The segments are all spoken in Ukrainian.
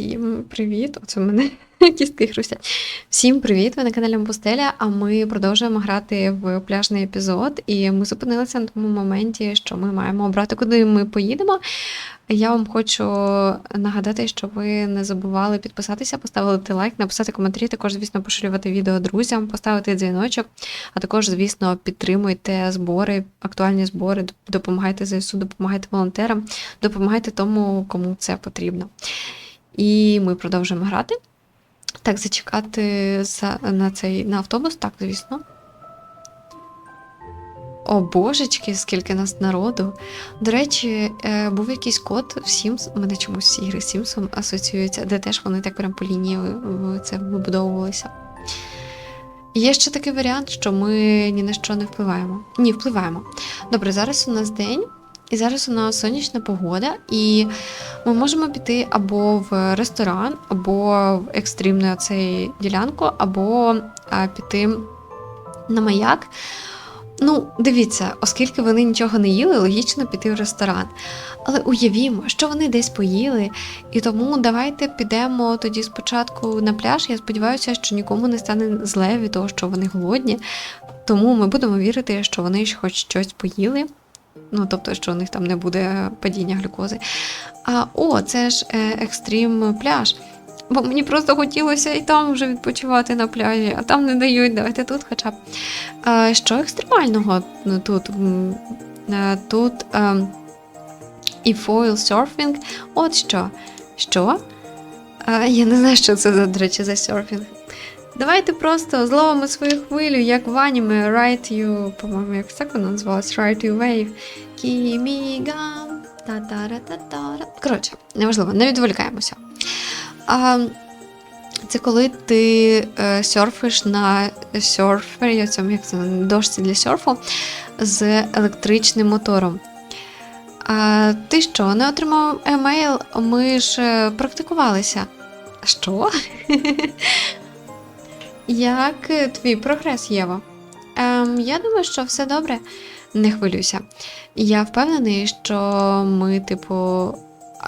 Всім привіт! Оце в мене кістки хрустять. Всім привіт! Ви на каналі Мпустеля, а ми продовжуємо грати в пляжний епізод. І ми зупинилися на тому моменті, що ми маємо обрати, куди ми поїдемо. Я вам хочу нагадати, що ви не забували підписатися, поставити лайк, написати коментарі, також, звісно, поширювати відео друзям, поставити дзвіночок, а також, звісно, підтримуйте збори, актуальні збори, допомагайте ЗСУ, допомагайте волонтерам, допомагайте тому, кому це потрібно. І ми продовжуємо грати. Так, зачекати за, на цей на автобус, так, звісно. О, божечки, скільки нас народу. До речі, е, був якийсь код в Sims, у мене чомусь ігри з Sims асоціюються, де теж вони так прям по лінії це вибудовувалися. Є ще такий варіант, що ми ні на що не впливаємо. Ні, впливаємо. Добре, зараз у нас день, і зараз у нас сонячна погода, і ми можемо піти або в ресторан, або в екстримну оцей ділянку, або а, піти на маяк. Ну, дивіться, оскільки вони нічого не їли, логічно піти в ресторан. Але уявімо, що вони десь поїли, і тому давайте підемо тоді спочатку на пляж. Я сподіваюся, що нікому не стане зле від того, що вони голодні. Тому ми будемо вірити, що вони хоч щось поїли. Ну, тобто, що у них там не буде падіння глюкози. А о, це ж е, екстрім пляж. Бо мені просто хотілося і там вже відпочивати на пляжі, а там не дають, давайте тут хоча б. А, що екстремального тут? Е, Тут е, і foil surfing. От що. Що? А, я не знаю, що це за, до речі, за серфінг. Давайте просто зловимо свою хвилю, як в аніме Ride You, по-моєму, як так воно називалось, Ride You Wave. Кімігам. Та-та-ра-та-та-ра. Коротше, неважливо, не відволікаємося. А, це коли ти е, серфиш на серфері, цьому, як це, на дошці для серфу з електричним мотором. А, ти що, не отримав емейл? Ми ж е, практикувалися. Що? Як е, твій прогрес, Єва? Ем, я думаю, що все добре. Не хвилюйся. Я впевнений, що ми, типу,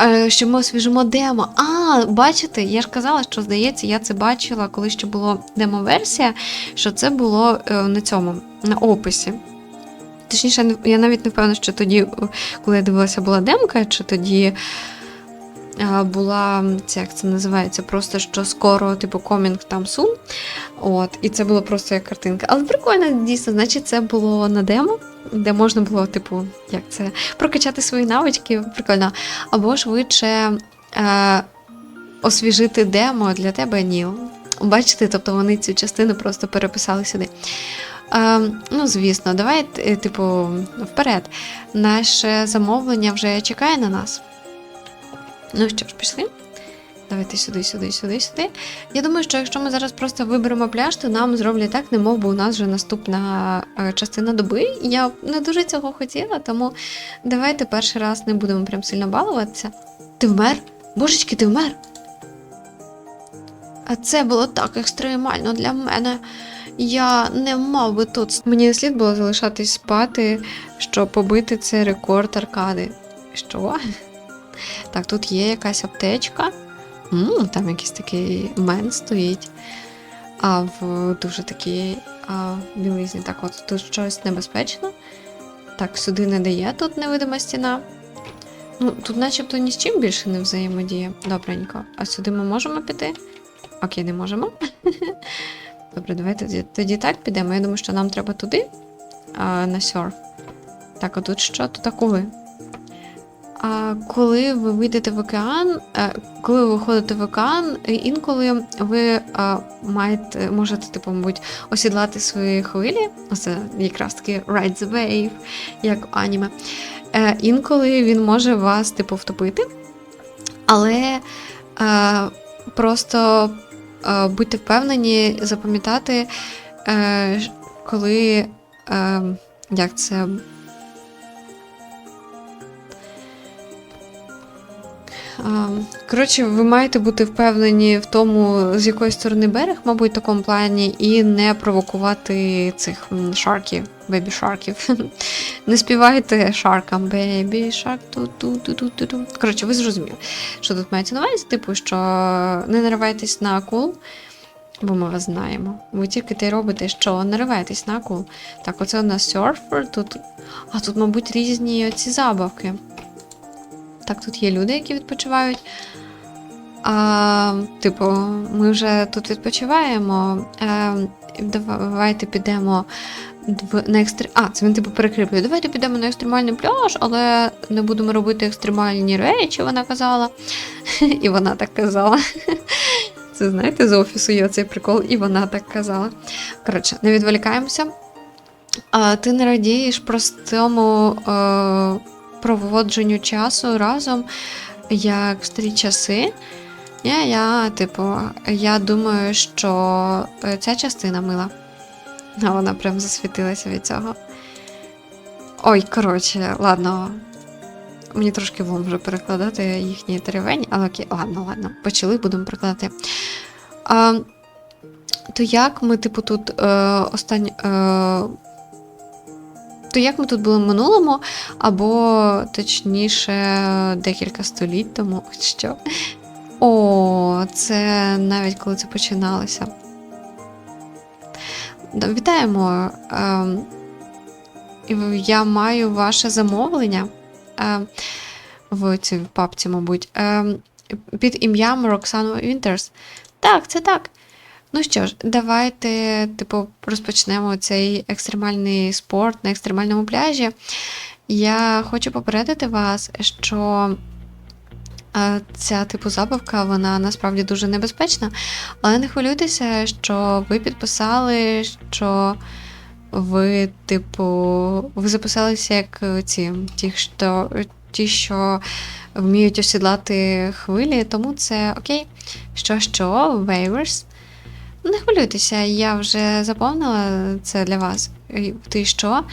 е, що ми освіжимо демо. А, бачите, я ж казала, що здається, я це бачила, коли ще було демо-версія, що це було е, на цьому, на описі. Точніше, я навіть не впевнена, що тоді, коли я дивилася, була демка, чи тоді була це, як це називається, просто що скоро, типу, комінг там сун. От, і це було просто як картинка. Але прикольно, дійсно, значить, це було на демо, де можна було, типу, як це, прокачати свої навички, прикольно. Або швидше е, освіжити демо для тебе, Ніл. Бачите, тобто вони цю частину просто переписали сюди. Е, ну, звісно, давай, е, типу, вперед. Наше замовлення вже чекає на нас. Ну що ж, пішли? Давайте сюди, сюди, сюди, сюди. Я думаю, що якщо ми зараз просто виберемо пляж, то нам зроблять так, немов би у нас вже наступна е, частина доби. Я не дуже цього хотіла, тому давайте перший раз не будемо прям сильно балуватися. Ти вмер? Божечки, ти вмер? А це було так екстремально для мене. Я не мав би тут. Мені не слід було залишатись спати, щоб побити цей рекорд аркади. Що? Так, тут є якась аптечка. м там якийсь такий мен стоїть. А в дуже такій білизні. Так, от тут щось небезпечно. Так, сюди не дає тут невидима стіна. Ну, тут начебто ні з чим більше не взаємодіє. Добренько. А сюди ми можемо піти? Окей, не можемо. Добре, давайте тоді так підемо. Я думаю, що нам треба туди, а, на серф. Так, а тут що? Тут акули. Коли ви вийдете в океан, е, коли ви виходите в океан, е, інколи ви маєте, можете, типу, мабуть, осідлати свої хвилі. Оце якраз таки ride the wave, як в аніме. Е, інколи він може вас, типу, втопити. Але е, просто е, будьте впевнені запам'ятати, е, коли. Е, як це Коротше, ви маєте бути впевнені в тому, з якої сторони берег, мабуть, в такому плані, і не провокувати цих шарків, бебі шарків. Не співайте шаркам бебі шарк ту ту ту ту ту ту Коротше, ви зрозуміли, що тут мається на увазі, типу, що не наривайтесь на акул, бо ми вас знаємо. Ви тільки те робите, що нариваєтесь на акул. Так, оце у нас серфер, тут. А тут, мабуть, різні оці забавки. Так, тут є люди, які відпочивають. А, типу, ми вже тут відпочиваємо. Е, давайте підемо на екстр... А, це він типу перекріплює. Давайте підемо на екстремальний пляж, але не будемо робити екстремальні речі, вона казала. І вона так казала. Це знаєте, з офісу є цей прикол, і вона так казала. Коротше, не відволікаємося. А ти не радієш простому е, проводженню часу разом, як в старі часи. Я, я, типу, я думаю, що е, ця частина мила. А вона прям засвітилася від цього. Ой, коротше, ладно. Мені трошки влом вже перекладати їхні деревені, але окей, ладно, ладно. Почали, будемо перекладати. А, то як ми, типу, тут е, останні. Е, то як ми тут були в минулому, або точніше декілька століть тому, що. О, це навіть коли це починалося. Вітаємо. Ем, я маю ваше замовлення ем, в цій папці, мабуть, ем, під ім'ям Роксану Вінтерс. Так, це так. Ну що ж, давайте, типу, розпочнемо цей екстремальний спорт на екстремальному пляжі. Я хочу попередити вас, що е, ця типу забавка, вона насправді дуже небезпечна. Але не хвилюйтеся, що ви підписали, що ви, типу, ви записалися як ці, ті, що, ті, що вміють осідлати хвилі, тому це окей. Що, що, waivers. Не хвилюйтеся, я вже заповнила це для вас. Ти що?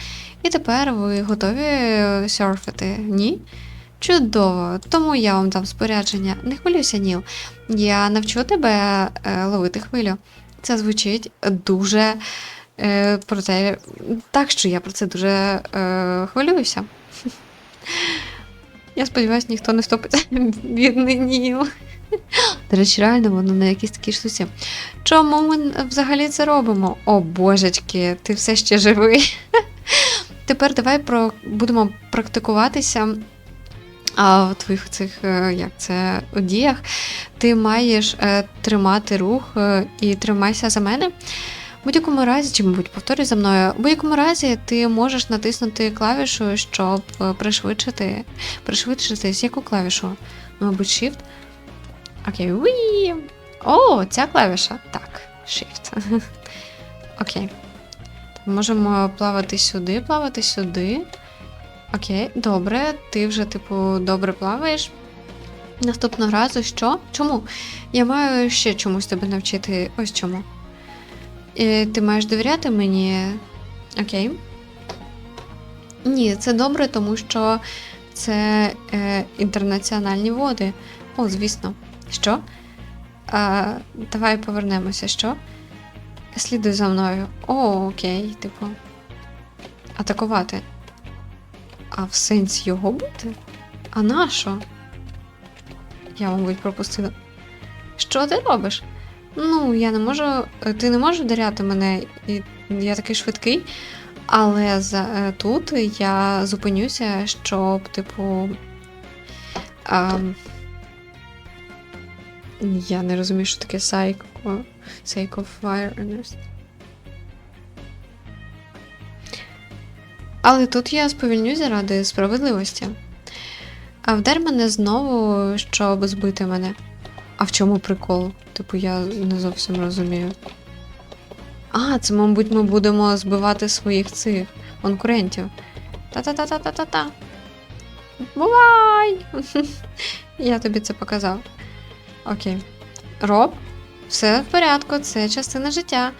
І тепер ви готові серфити? Ні? Чудово, тому я вам дам спорядження. Не хвилюйся, Ніл. Я навчу тебе е, ловити хвилю. Це звучить дуже е, про те, так що я про це дуже е, хвилююся. Я сподіваюся, ніхто не стопиться бідний Ніл. До речі, реально воно на якійсь такій штуці. Чому ми взагалі це робимо? О, божечки, ти все ще живий. Тепер давай про... будемо практикуватися а, в твоїх цих е, як це, діях. Ти маєш е, тримати рух е, і тримайся за мене. В будь-якому разі, чи, мабуть, повторюй за мною, в будь-якому разі ти можеш натиснути клавішу, щоб пришвидшити. Пришвидшитись. Яку клавішу? Мабуть, Shift. Окей, уі. О, ця клавіша. Так, Shift. Окей. Можемо плавати сюди, плавати сюди. Окей, добре, ти вже, типу, добре плаваєш. Наступного разу що? Чому? Я маю ще чомусь тебе навчити. Ось чому. І ти маєш довіряти мені. Окей. Ні, це добре, тому що це е, інтернаціональні води. О, звісно. Що? А, давай повернемося, що? Слідуй за мною. О, окей, типу. Атакувати. А в сенсі його бути? А нащо? Я, мабуть, пропустила. Що ти робиш? Ну, я не можу. Ти не можеш вдаряти мене, і я такий швидкий. Але за, е, тут я зупинюся, щоб, типу. А, я не розумію, що таке Psycho, Psycho Fireness. Але тут я сповільнюсь заради справедливості. А вдар мене знову, щоб збити мене. А в чому прикол? Типу, я не зовсім розумію. А, це, мабуть, ми будемо збивати своїх цих конкурентів. Та-та-та-та-та-та-та. Бувай! Я тобі це показав. Окей. Роб, все в порядку, це частина життя.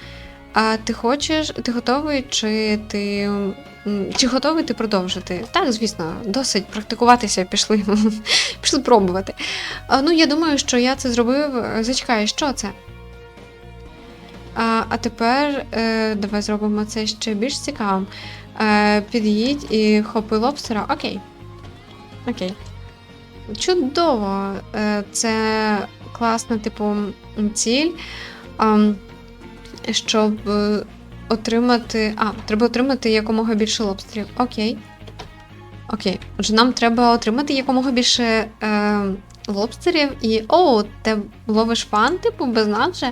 А ти хочеш, ти готовий, чи ти чи готовий ти продовжити? Так, звісно, досить практикуватися, пішли, пішли пробувати. Ну, я думаю, що я це зробив. Е, Зачекай, що це? А, а тепер е, давай зробимо це ще більш цікавим. Е, під'їдь і хопи лобстера. Окей. Окей. Чудово. Е, це класна, типу, ціль. щоб е, отримати. А, треба отримати якомога більше лобстерів. Окей. Окей. Отже, нам треба отримати якомога більше е, лобстерів і. О, ти ловиш фан, типу, без нас же.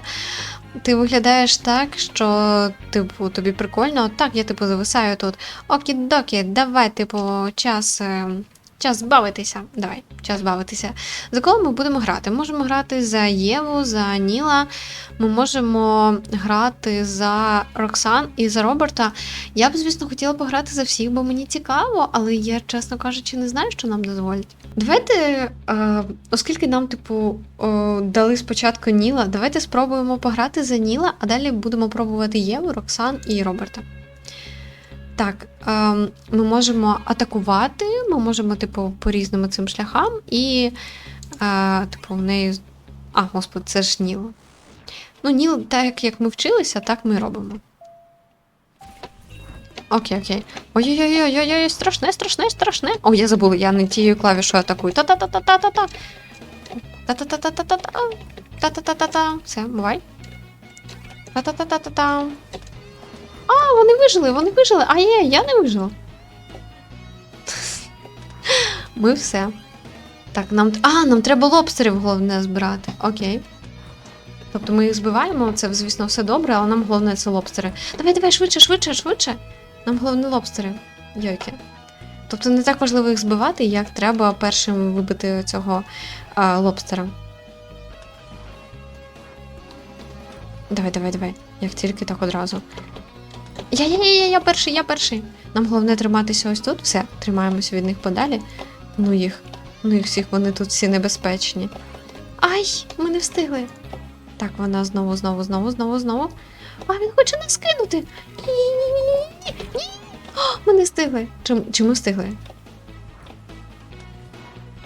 Ти виглядаєш так, що, типу, тобі прикольно. Так, я типу зависаю тут. Окі-докі, давай, типу, час. Е, Час збавитися. Давай, час збавитися. За кого ми будемо грати? Можемо грати за Єву, за Ніла. Ми можемо грати за Роксан і за Роберта. Я б, звісно, хотіла пограти за всіх, бо мені цікаво, але я, чесно кажучи, не знаю, що нам дозволять. Давайте, е, оскільки нам, типу, дали спочатку Ніла, давайте спробуємо пограти за Ніла, а далі будемо пробувати Єву, Роксан і Роберта. Так, ем, ми можемо атакувати, ми можемо, типу, по різним цим шляхам, і, е, типу, в неї. А, господи, це ж Ніл. Ну, Ніл, так як ми вчилися, так ми робимо. Окей, окей. Ой-ой-ой, страшне, страшне, страшне. О, я забула, я не тією клавішою атакую. Та-та-та-та-та-та-та. Та-та-та-та-та-та-та. Та-та-та-та-та. Все, бувай. Та-та-та-та-та-та. А, вони вижили, вони вижили. А є, я не вижила. Ми все. Так, нам. А, нам треба лобстерів головне збирати. Окей. Тобто ми їх збиваємо, це, звісно, все добре, але нам головне це лобстери. Давай, давай, швидше, швидше, швидше. Нам головне лобстери. Йойки. Тобто не так важливо їх збивати, як треба першим вибити цього а, лобстера. Давай, давай, давай. Як тільки так одразу. Я, я, я, я, я перший, я перший. Нам головне триматися ось тут. Все, тримаємося від них подалі. Ну їх, ну їх всіх, вони тут всі небезпечні. Ай, ми не встигли. Так, вона знову, знову, знову, знову, знову. А він хоче нас кинути. Ні-ні-ні. Ні. Ми не встигли. Чи, чи ми встигли?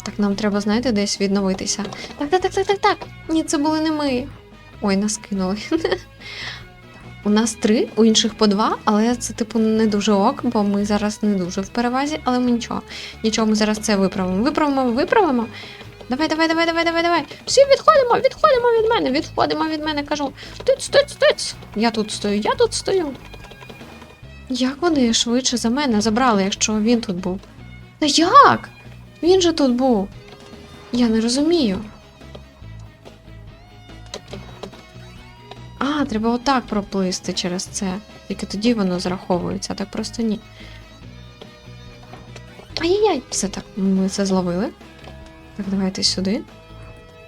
Так, нам треба, знаєте, десь відновитися. Так, так, так, так, так, так. Ні, це були не ми. Ой, нас кинули. У нас три, у інших по два, але це, типу, не дуже ок, бо ми зараз не дуже в перевазі, але ми нічого. Нічого, ми зараз це виправимо. Виправимо, виправимо. Давай, давай, давай, давай, давай, давай. Всі відходимо, відходимо від мене, відходимо від мене, кажу. Тиць, тиць, тиць. Я тут стою, я тут стою. Як вони швидше за мене забрали, якщо він тут був? Та як? Він же тут був. Я не розумію. А, треба отак проплисти через це. Тільки тоді воно зраховується, а так просто ні. Ай-яй-яй, все так, ми це зловили. Так, давайте сюди.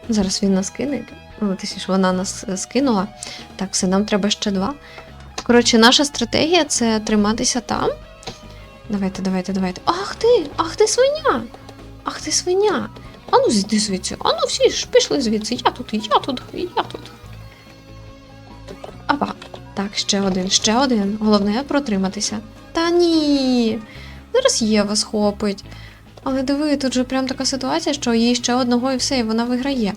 Зараз він нас кине. Ну, вона нас е, скинула. Так, все, нам треба ще два. Коротше, наша стратегія це триматися там. Давайте, давайте, давайте. Ах ти! Ах ти свиня! Ах ти свиня! Ану, зійди звідси. Ану, всі ж пішли звідси. Я тут, я тут, я тут. Апа. Так, ще один, ще один. Головне протриматися. Та ні. Зараз Єва схопить. Але диви, тут же прям така ситуація, що їй ще одного і все, і вона виграє.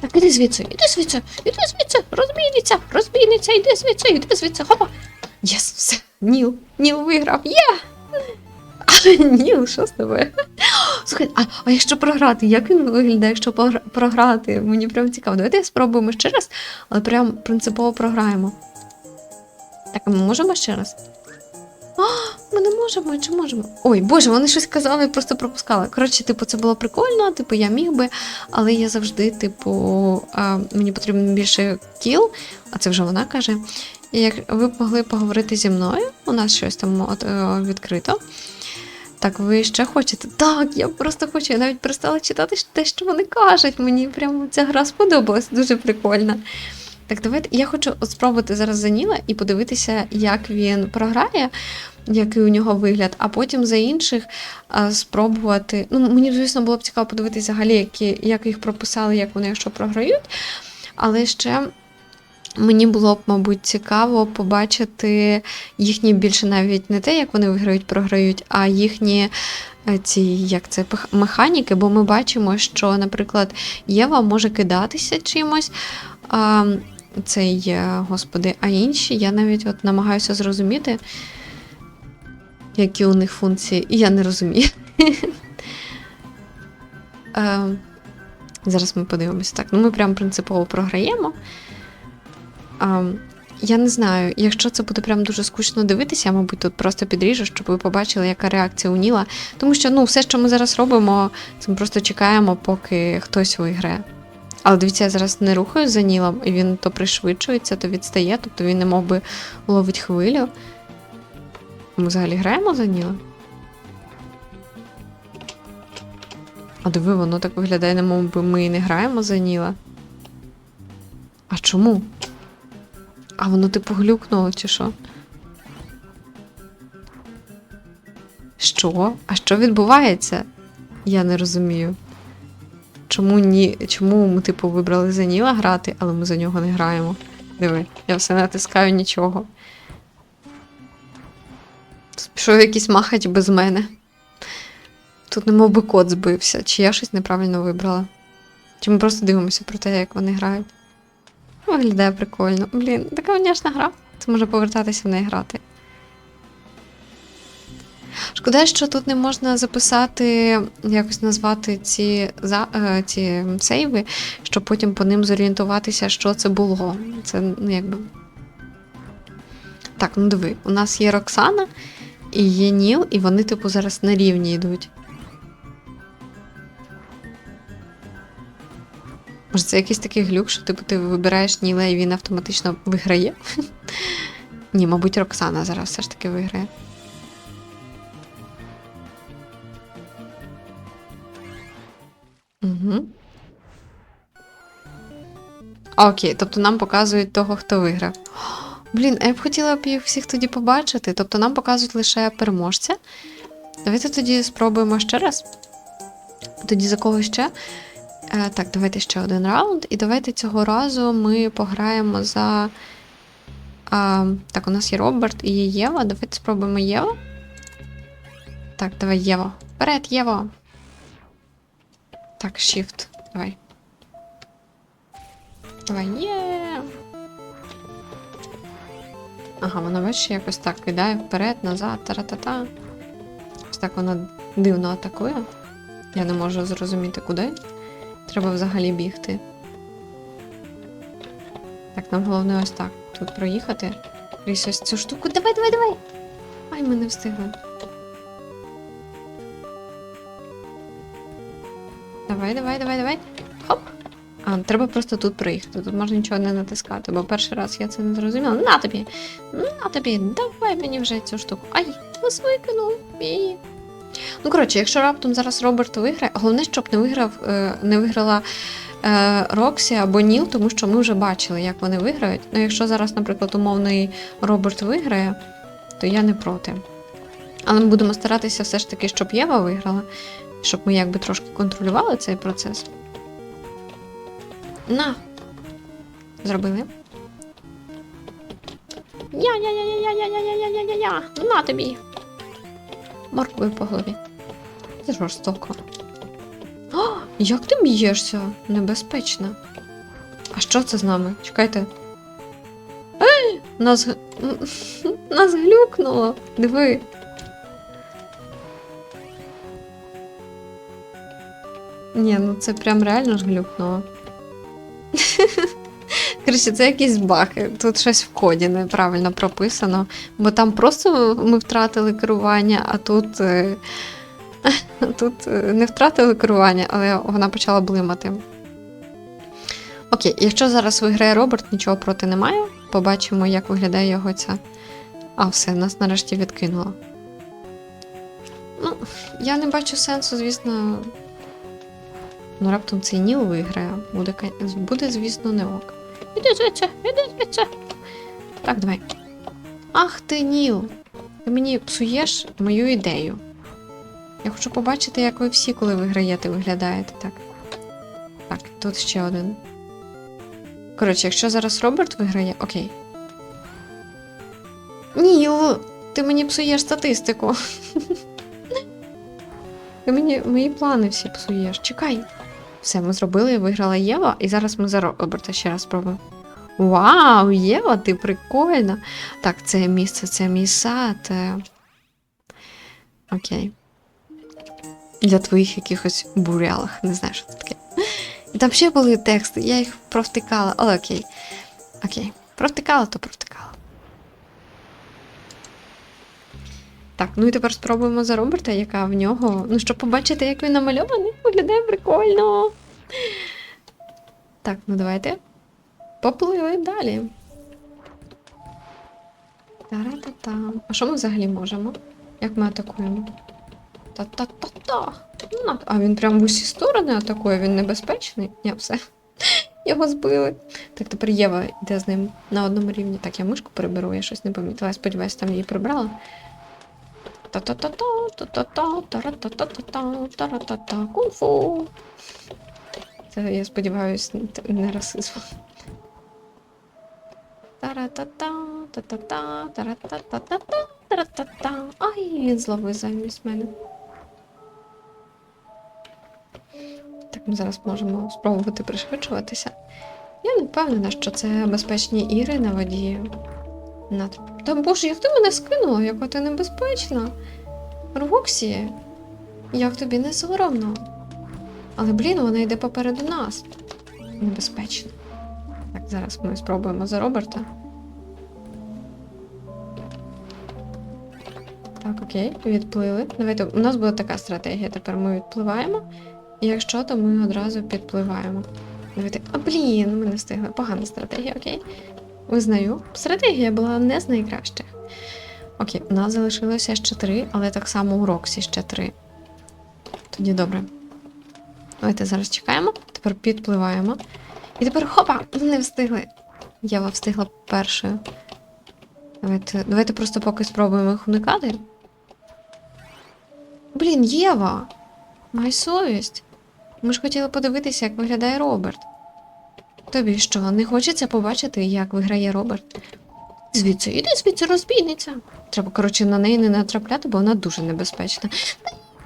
Так, іди звідси, іди звідси, іди звідси, розбійниця, розбійниця, іди звідси, іди звідси, хопа. Єс, все, Ніл, Ніл виграв, є! Але Ніл, що з тобою? Слухай, а, а якщо програти, як він виглядає, якщо програти? Мені прям цікаво. Давайте спробуємо ще раз, але прям принципово програємо. Так, ми можемо ще раз? А, ми не можемо, чи можемо? Ой, боже, вони щось казали, я просто пропускала. Коротше, типу, це було прикольно, типу, я міг би, але я завжди, типу, а, мені потрібно більше кіл, а це вже вона каже. І як ви могли поговорити зі мною, у нас щось там от, е, відкрито. Так, ви ще хочете? Так, я просто хочу. Я навіть перестала читати те, що вони кажуть. Мені прямо ця гра сподобалась, дуже прикольна. Так, давайте я хочу спробувати зараз за Ніла і подивитися, як він програє, який у нього вигляд, а потім за інших а, спробувати. Ну, мені, звісно, було б цікаво подивитися взагалі, які, як їх прописали, як вони якщо програють. Але ще Мені було б, мабуть, цікаво побачити їхні більше навіть не те, як вони виграють, програють, а їхні е, ці як це механіки, бо ми бачимо, що, наприклад, Єва може кидатися чимось. А, цей, е, господи, а інші я навіть от намагаюся зрозуміти, які у них функції, і я не розумію. Е, Зараз ми подивимося. Так, ну ми прям принципово програємо. А, я не знаю, якщо це буде прям дуже скучно дивитися, я, мабуть, тут просто підріжу, щоб ви побачили, яка реакція у Ніла. Тому що ну, все, що ми зараз робимо, це ми просто чекаємо, поки хтось виграє. Але дивіться, я зараз не рухаюсь за Нілом, і він то пришвидшується, то відстає, тобто він не мов би ловить хвилю. Ми взагалі граємо за Ніла? А диви, воно так виглядає, не мов би ми і не граємо за Ніла. А чому? А воно типу глюкнуло, чи що? Що? А що відбувається? Я не розумію. Чому ні? Чому ми, типу, вибрали за Ніла грати, але ми за нього не граємо? Диви, я все натискаю нічого. Тут Пішов якийсь махач без мене. Тут немов би код збився, чи я щось неправильно вибрала. Чи ми просто дивимося про те, як вони грають. Виглядає прикольно. Блін, така внешна гра. Це може повертатися в неї грати. Шкода, що тут не можна записати, якось назвати ці, за, е, ці сейви, щоб потім по ним зорієнтуватися, що це було. Це ну, якби. Так, ну диви, у нас є Роксана і є Ніл, і вони, типу, зараз на рівні йдуть. Може, це якийсь такий глюк, що типу, ти вибираєш Ніла і він автоматично виграє? Ні, мабуть, Роксана зараз все ж таки виграє. Угу. Окей, тобто нам показують того, хто виграв. Блін, а я б хотіла б їх всіх тоді побачити. Тобто нам показують лише переможця. Давайте тоді спробуємо ще раз. Тоді за кого ще? Е, так, давайте ще один раунд. І давайте цього разу ми пограємо за. А, так, у нас є Роберт і є Єва. Давайте спробуємо Єву. Так, давай Єва. Вперед, Єва. Так, Shift. Давай. Давай, є. Ага, вона бачиш, якось так кидає вперед, назад, тара-та-та. Ось так вона дивно атакує. Я не можу зрозуміти, куди. Треба взагалі бігти. Так, нам головне ось так. Тут проїхати. Крізь ось цю штуку. Давай, давай, давай! Ай, ми не встигли. Давай, давай, давай, давай. Хоп. А, треба просто тут проїхати. Тут можна нічого не натискати, бо перший раз я це не зрозуміла. На тобі! На тобі! Давай мені вже цю штуку. Ай, вас викинув. Ну, коротше, якщо раптом зараз Роберт виграє, головне, щоб не виграв, е, не виграла е, Роксі або Ніл, тому що ми вже бачили, як вони виграють. Ну, якщо зараз, наприклад, умовний Роберт виграє, то я не проти. Але ми будемо старатися все ж таки, щоб Єва виграла, щоб ми якби трошки контролювали цей процес. На. Зробили. Я-я-я-я-я-я-я-я-я-я-я. На тобі. Морквою по голові. Це жорстоко. О, як ти б'єшся? Небезпечно. А що це з нами? Чекайте. Ей! Нас, нас глюкнуло. Диви. Ні, ну це прям реально ж глюкнуло. Коротше, це якісь баки. Тут щось в коді неправильно прописано. Бо там просто ми втратили керування, а тут, е, тут е, не втратили керування, але вона почала блимати. Окей, якщо зараз виграє Роберт, нічого проти немає. Побачимо, як виглядає його ця. А, все, нас нарешті відкинуло. Ну, я не бачу сенсу, звісно. Ну, раптом цей Ніл виграє. Буде, буде звісно, не ок. Іди звідси, іди звідси. Так, давай. Ах ти, Ніл! Ти мені псуєш мою ідею. Я хочу побачити, як ви всі, коли виграєте, виглядаєте так. Так, тут ще один. Коротше, якщо зараз Роберт виграє, окей. Ні, ти мені псуєш статистику. Ти мені мої плани всі псуєш. Чекай. Все, ми зробили, виграла Єва, і зараз ми за Роберта ще раз спробуємо. Вау, Єва, ти прикольна. Так, це місце, це мій сад. е. Окей. Для твоїх якихось бурялах, не знаю, що це таке. І там ще були тексти, я їх провтикала, але окей. Окей. Провтикала, то провтикала. Так, ну і тепер спробуємо за Роберта, яка в нього. Ну, щоб побачити, як він намальований, виглядає прикольно. Так, ну давайте. Поплили далі. Та-ра-та-та. А що ми взагалі можемо? Як ми атакуємо? Та-та-та-та. Ну, А він прям в усі сторони атакує, він небезпечний. Ні, все. Його збили. Так, тепер Єва йде з ним на одному рівні. Так, я мишку переберу, я щось не помітила. Я сподіваюся, там її прибрала. Та-та-та-та, та-та-та, тара-та-та-та-та, тара-та-та, кунг-фу. Це, я сподіваюся, не- расизм. Та-ра-та-та, та-та-та, тара-та-та-та-та, тара-та-та. Ай, він зловив замість мене. Так, ми зараз можемо спробувати пришвидшуватися. Я не впевнена, що це безпечні ігри на воді. На... Та боже, як ти мене скинула, яка ти небезпечна. Роксі, як тобі не соромно. Але, блін, вона йде попереду нас. Небезпечно. Так, зараз ми спробуємо за Роберта. Так, окей, відплили. Давайте, у нас була така стратегія. Тепер ми відпливаємо. І якщо, то ми одразу підпливаємо. Давайте. А блін, ми не встигли. Погана стратегія, окей. Визнаю. Стратегія була не з найкращих. Окей, у нас залишилося ще три, але так само у Роксі ще три. Тоді добре. Давайте зараз чекаємо, тепер підпливаємо. І тепер хопа! Не встигли. Єва встигла першою. Давайте, давайте просто поки спробуємо їх уникати. Блін, Єва! Май совість. Ми ж хотіли подивитися, як виглядає Роберт. Тобі що, не хочеться побачити, як виграє Роберт? Звідси, іди звідси, розбійниця. Треба, коротше, на неї не натрапляти, бо вона дуже небезпечна.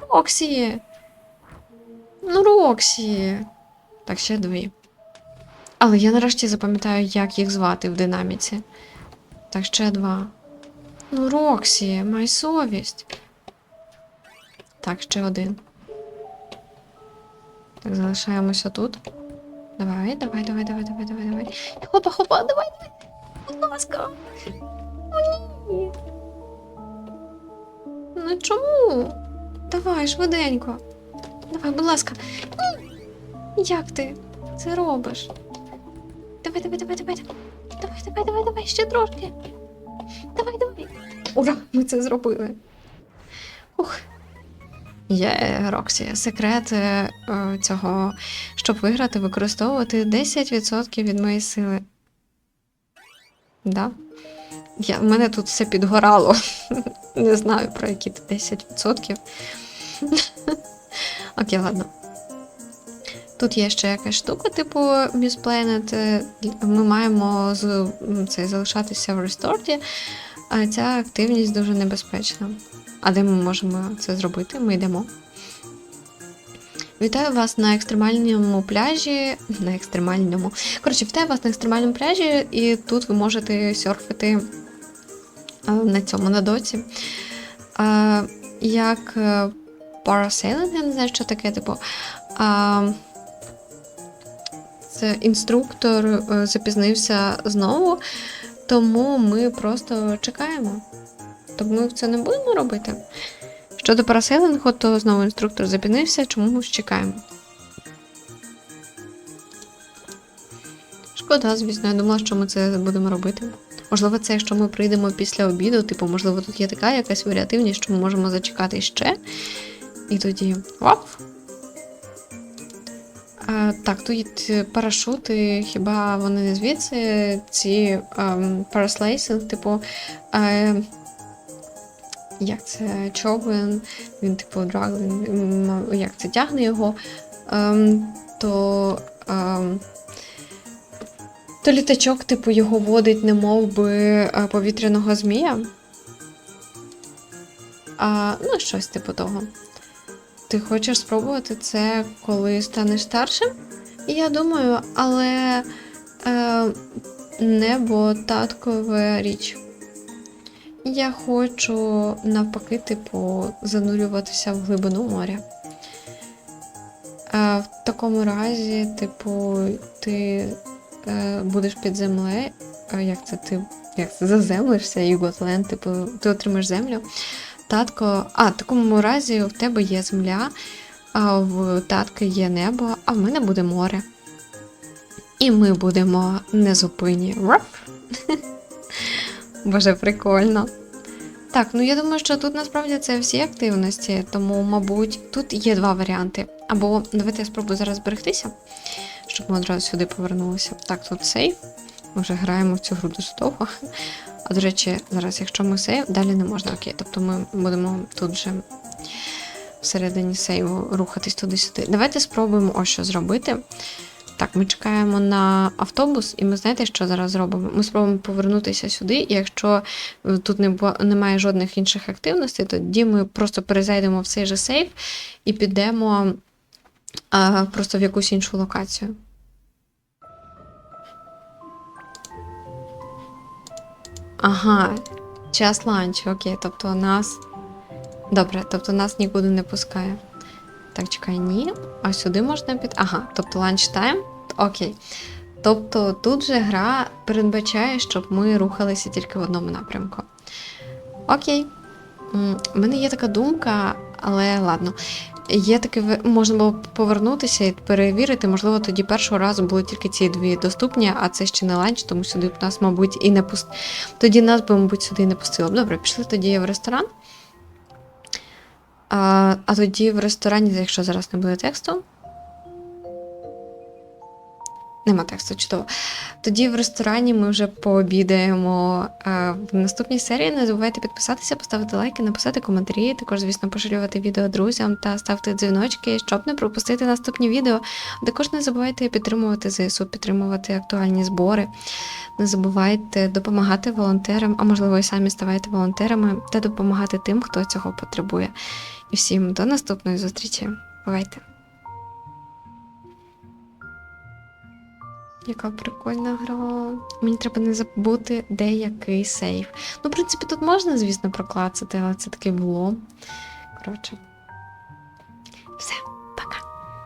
Роксі! Ну, Роксі. Так, ще дві. Але я нарешті запам'ятаю, як їх звати в динаміці. Так, ще два. Ну, Роксі, май совість. Так, ще один. Так, залишаємося тут. Давай, давай, давай, давай, давай, давай, давай. Хопа, хопа, давай, давай. Будь ласка. О. Ну чому? Давай, швиденько. Давай, будь ласка. Як ти це робиш? Давай, давай, давай, давай. Давай, давай, давай, давай, ще трошки. Давай, давай. Ура! Ми це зробили. Ух. Є Роксі. Секрет е, цього, щоб виграти, використовувати 10% від моєї сили. Да? Я, в мене тут все підгорало. Не знаю про які 10%. Окей, ладно. Тут є ще якась штука, типу Miss Planet. Е, Ми маємо це, залишатися в ресторті, а ця активність дуже небезпечна. А де ми можемо це зробити? Ми йдемо. Вітаю вас на екстремальному пляжі. На екстремальному. Коротше, вітаю вас на екстремальному пляжі, і тут ви можете серфити е, на цьому на доці. Як parasailing, я не знаю, що таке, типу. Це інструктор е, запізнився знову, тому ми просто чекаємо. Тобто ми це не будемо робити. Щодо парасейлингу, то знову інструктор запізнився, чому ми чекаємо. Шкода, звісно, я думала, що ми це будемо робити. Можливо, це якщо ми прийдемо після обіду, типу, можливо, тут є така якась варіативність, що ми можемо зачекати ще. І тоді. Оп! А, так, тут парашути, хіба вони не звідси? Ці ем, параслейсинг, типу. Е, як це човен, він, типу, драглин, м, як це тягне його, ем, то ем, То літачок, типу, його водить, не мов би е, повітряного змія. А, ну, щось типу того. Ти хочеш спробувати це, коли станеш старшим? Я думаю, але е, небо таткова річ. Я хочу навпаки, типу, занурюватися в глибину моря. Е, в такому разі, типу, ти е, будеш під землею. Як це ти як це заземлишся, і Готленд, типу, ти отримаєш землю. Татко, а в такому разі в тебе є земля, а в татка є небо, а в мене буде море. І ми будемо незупинні. Боже, прикольно. Так, ну я думаю, що тут насправді це всі активності, тому, мабуть, тут є два варіанти. Або давайте я спробую зараз зберегтися, щоб ми одразу сюди повернулися. Так, тут сейф. Ми вже граємо в цю гру дуже довго. А до речі, зараз, якщо ми сейв, далі не можна, окей. Тобто ми будемо тут вже всередині сейву рухатись туди-сюди. Давайте спробуємо ось що зробити. Так, ми чекаємо на автобус, і ми знаєте, що зараз зробимо? Ми спробуємо повернутися сюди, і якщо е, тут не бу- немає жодних інших активностей, тоді ми просто перезайдемо в цей же сейф і підемо а, просто в якусь іншу локацію. Ага, час ланчу, окей, тобто нас. Добре, тобто нас нікуди не пускає. Так, чекай, ні. А сюди можна піти. Ага, тобто ланч тайм. Окей. Тобто тут же гра передбачає, щоб ми рухалися тільки в одному напрямку. Окей. У мене є така думка, але ладно. Є таке, можна було повернутися і перевірити. Можливо, тоді першого разу були тільки ці дві доступні, а це ще не ланч, тому сюди б нас, мабуть, і не пуст... Тоді нас би, мабуть, сюди і не пустило. Добре, пішли тоді в ресторан. А, а тоді в ресторані, якщо зараз не буде тексту. Нема тексту, чудово. Тоді в ресторані ми вже пообідаємо е, в наступній серії. Не забувайте підписатися, поставити лайки, написати коментарі, також, звісно, поширювати відео друзям та ставити дзвіночки, щоб не пропустити наступні відео. Також не забувайте підтримувати ЗСУ, підтримувати актуальні збори. Не забувайте допомагати волонтерам, а можливо, і самі ставайте волонтерами та допомагати тим, хто цього потребує. І всім до наступної зустрічі. Бувайте! Яка прикольна гра. Мені треба не забути, деякий сейф. Ну, в принципі, тут можна, звісно, проклацати, але це таке було. Коротше. Все.